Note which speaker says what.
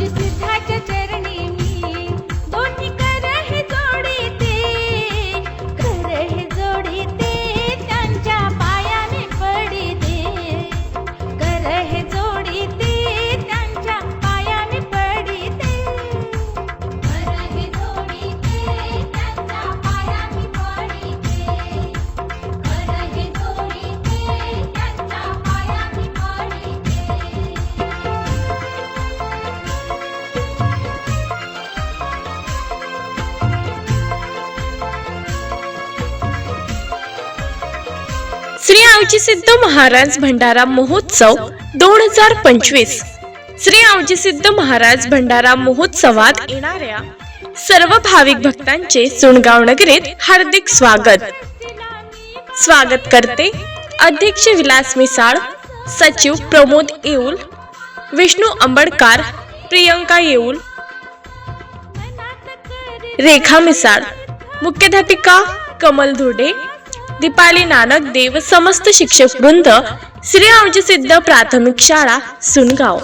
Speaker 1: किसी ढाट श्री आवजी सिद्ध महाराज भंडारा महोत्सव दोन हजार पंचवीस. श्री आवजी सिद्ध महाराज भंडारा महोत्सवात येणाऱ्या सर्व भाविक भक्तांचे सुणगाव नगरीत हार्दिक स्वागत. स्वागत करते अध्यक्ष विलास मिसाळ सचिव प्रमोद येऊल विष्णू अंबडकार प्रियंका येऊल रेखा मिसाळ मुख्याध्यापिका कमल धुडे दीपाली नानक देव समस्त शिक्षक वृंद श्री आवजी सिद्ध प्राथमिक शाळा सुनगाव.